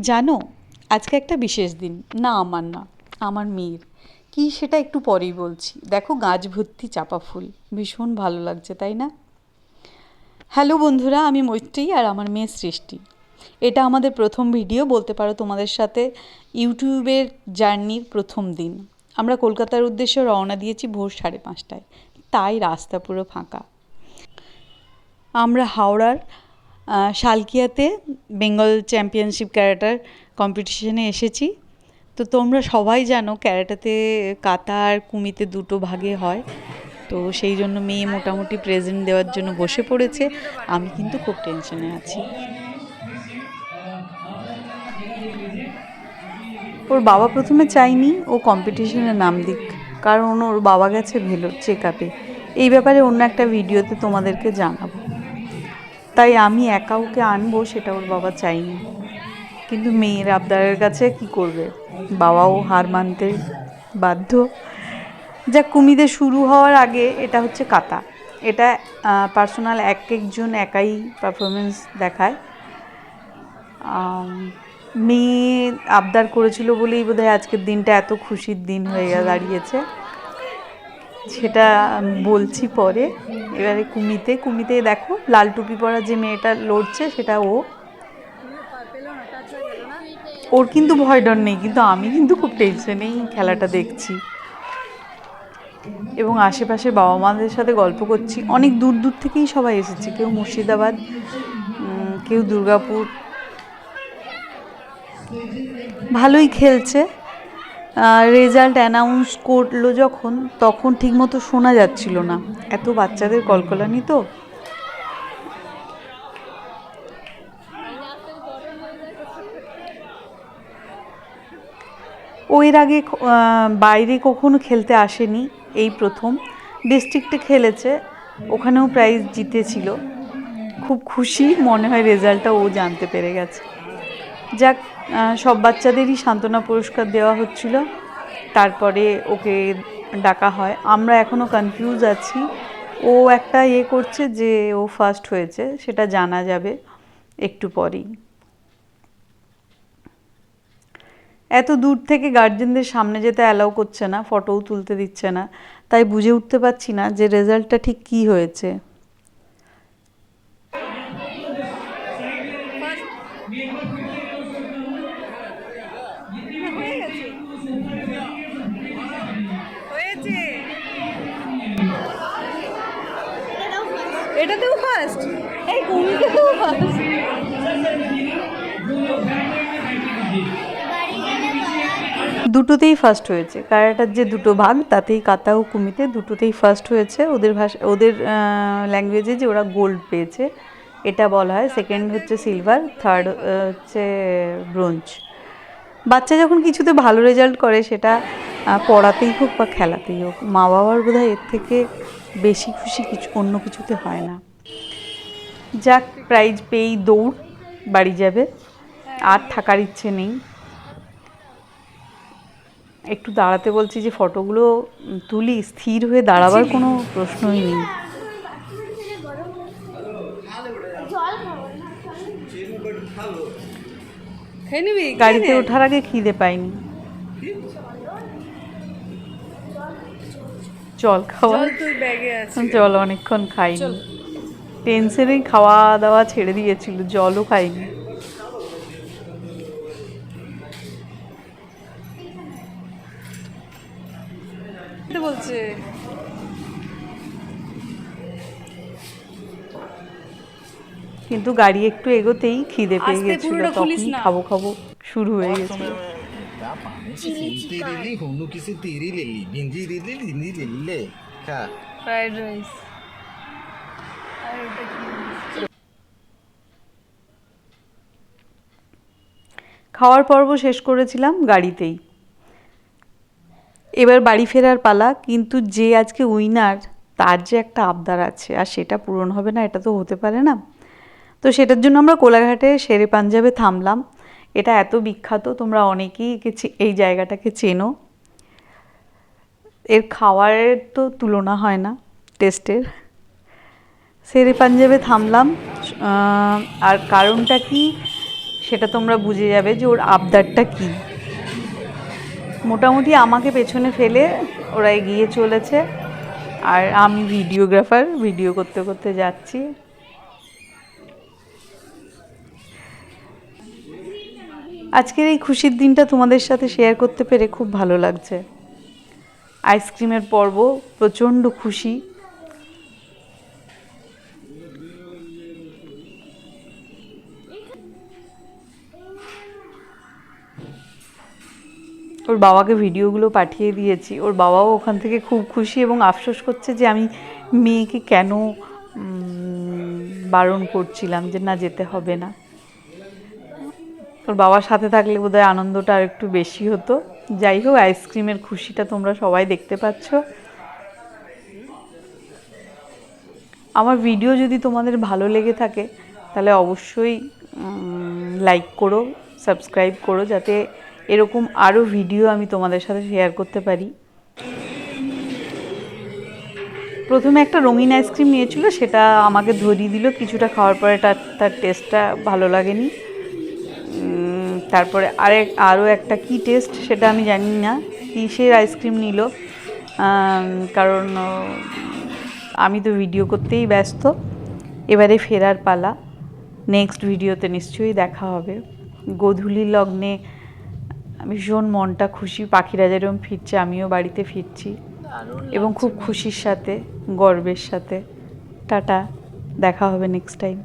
জানো, আজকে একটা বিশেষ দিন। না, আমার না, আমার মেয়ের। কি সেটা একটু পরেই বলছি। দেখো, গাছ ভর্তি চাপা ফুল। ভীষণ ভালো লাগছে, তাই না? হ্যালো বন্ধুরা, আমি মৈত্রী আর আমার মেয়ে সৃষ্টি। এটা আমাদের প্রথম ভিডিও, বলতে পারো তোমাদের সাথে ইউটিউবের জার্নির প্রথম দিন। আমরা কলকাতার উদ্দেশ্যে রওনা দিয়েছি ভোর সাড়ে পাঁচটায়। তাই রাস্তা পুরো ফাঁকা। আমরা হাওড়ার শালকিয়াতে বেঙ্গল চ্যাম্পিয়নশিপ ক্যারাটার কম্পিটিশনে এসেছি। তো তোমরা সবাই জানো ক্যারাটাতে কাতা আর কুমিতে দুটো ভাগে হয়। তো সেই জন্য মেয়ে মোটামুটি প্রেজেন্ট দেওয়ার জন্য বসে পড়েছে। আমি কিন্তু খুব টেনশনে আছি। ওর বাবা প্রথমে চাইনি, ও কম্পিটিশনে নাম দিক। কারণ ওর বাবা গেছে ভেলোর চেক আপে এই ব্যাপারে অন্য একটা ভিডিওতে তোমাদেরকে জানাব। তাই আমি একা ওকে আনব সেটা ওর বাবা চাইনি। কিন্তু মেয়ের আবদারের কাছে কি করবে? বাবাও হার মানতে বাধ্য। যা কুমিদে শুরু হওয়ার আগে এটা হচ্ছে কাতা এটা পার্সোনাল এক একজন একাই পারফরমেন্স দেখায়। মেয়ে আবদার করেছিল বলেই বোধহয় আজকের দিনটা এত খুশির দিন হয়ে দাঁড়িয়েছে। সেটা বলছি পরে। এবারে কুমিতে কুমিতে দেখো, লাল টুপি পরা যে মেয়েটা লড়ছে, সেটা ও। ওর কিন্তু ভয় ডর নেই, কিন্তু আমি কিন্তু খুব টেনশনেই খেলাটা দেখছি। এবং আশেপাশে বাবা মাদের সাথে গল্প করছি। অনেক দূর দূর থেকেই সবাই এসেছে। কেউ মুর্শিদাবাদ কেউ দুর্গাপুর। ভালোই খেলছে। রেজাল্ট অ্যানাউন্স করল যখন, তখন ঠিকমতো শোনা যাচ্ছিল না। এত বাচ্চাদের কলকলানি তো। ও এর আগে বাইরে কখনো খেলতে আসেনি, এই প্রথম। ডিস্ট্রিক্টে খেলেছে, ওখানেও প্রাইজ জিতেছিল। খুব খুশি, মনে হয় রেজাল্টটা ও জানতে পেরে গেছে। যাক সব বাচ্চাদেরই সান্ত্বনা পুরস্কার দেওয়া হচ্ছিল। তারপরে ওকে ডাকা হয়। আমরা এখনও কনফিউজ আছি। ও একটা ইয়ে করছে যে ও ফার্স্ট হয়েছে, সেটা জানা যাবে একটু পরেই। এত দূর থেকে গার্জেনদের সামনে যেতে অ্যালাউ করছে না ফটোও তুলতে দিচ্ছে না। তাই বুঝে উঠতে পারছি না যে রেজাল্টটা ঠিক কী হয়েছে। হয়েছে। এটাতেও ফার্স্ট এই দুটোতেই ফার্স্ট হয়েছে। কারাটার যে দুটো ভাগ, তাতেই কাতা ও কুমিতে দুটোতেই ফার্স্ট হয়েছে। ওদের ভাষা, ওদের ল্যাঙ্গুয়েজে যে ওরা গোল্ড পেয়েছে, এটা বলা হয়। সেকেন্ড হচ্ছে সিলভার থার্ড হচ্ছে ব্রোঞ্জ বাচ্চা যখন কিছুতে ভালো রেজাল্ট করে সেটা পড়াতেই হোক বা খেলাতেই হোক মা বাবার বোধহয় এর থেকে বেশি খুশি কিছু অন্য কিছুতে হয় না। যাক প্রাইজ পেয়েই দৌড় বাড়ি যাবে। আর থাকার ইচ্ছে নেই। একটু দাঁড়াতে বলছি যে ফটোগুলো তুলি স্থির হয়ে দাঁড়াবার কোনো প্রশ্নই নেই। খেয়ে নিবি? গাড়িতে ওঠার আগে খিদে পাইনি। জল খাওয়া। জল অনেকক্ষণ খাইনি। টেনশনেই খাওয়া দাওয়া ছেড়ে দিয়েছিল জলও খাইনি। বলছে? কিন্তু গাড়ি একটু এগোতেই খিদে পেয়ে গেছিল খাব খাব শুরু হয়ে গেছে। খাওয়ার পর্ব শেষ করেছিলাম গাড়িতেই। এবার বাড়ি ফেরার পালা কিন্তু যে আজকে উইনার তার যে একটা আবদার আছে আর সেটা পূরণ হবে না এটা তো হতে পারে না। তো সেটার জন্য আমরা কোলাঘাটে শেরে পাঞ্জাবে থামলাম। এটা এত বিখ্যাত, তোমরা অনেকেই এই জায়গাটাকে চেনো। এর খাওয়ারের তো তুলনা হয় না, টেস্টের। শেরে পাঞ্জাবে থামলাম আর কারণটা কি সেটা তোমরা বুঝে যাবে যে ওর আবদারটা কী। মোটামুটি আমাকে পেছনে ফেলে ওরা এগিয়ে চলেছে, আর আমি ভিডিওগ্রাফার, ভিডিও করতে করতে যাচ্ছি। আজকের এই খুশির দিনটা তোমাদের সাথে শেয়ার করতে পেরে খুব ভালো লাগছে। আইসক্রিমের পর্ব, প্রচণ্ড খুশি। ওর বাবাকে ভিডিওগুলো পাঠিয়ে দিয়েছি। ওর বাবাও ওখান থেকে খুব খুশি এবং আফসোস করছে যে আমি মেয়েকে কেন বারণ করছিলাম যে না, যেতে হবে না। ওর বাবার সাথে থাকলে বোধহয় আনন্দটা আর একটু বেশি হতো। যাই হোক, আইসক্রিমের খুশিটা তোমরা সবাই দেখতে পাচ্ছ। আমার ভিডিও যদি তোমাদের ভালো লেগে থাকে, তাহলে অবশ্যই লাইক করো সাবস্ক্রাইব করো, যাতে এরকম আরও ভিডিও আমি তোমাদের সাথে শেয়ার করতে পারি। প্রথমে একটা রঙিন আইসক্রিম নিয়েছিল, সেটা আমাকে ধরিয়ে দিল। কিছুটা খাওয়ার পরে তার তার টেস্টটা ভালো লাগেনি। তারপরে আরেক আরও একটা কি টেস্ট সেটা আমি জানি না। কিসের আইসক্রিম নিল? কারণ আমি তো ভিডিও করতেই ব্যস্ত। এবারে ফেরার পালা। নেক্সট ভিডিওতে নিশ্চয়ই দেখা হবে। গোধূলি লগ্নে ভীষণ মনটা খুশি। পাখিরা যেরকম ফিরছে আমিও বাড়িতে ফিরছি। এবং খুব খুশির সাথে গর্বের সাথে। টাটা দেখা হবে নেক্সট টাইম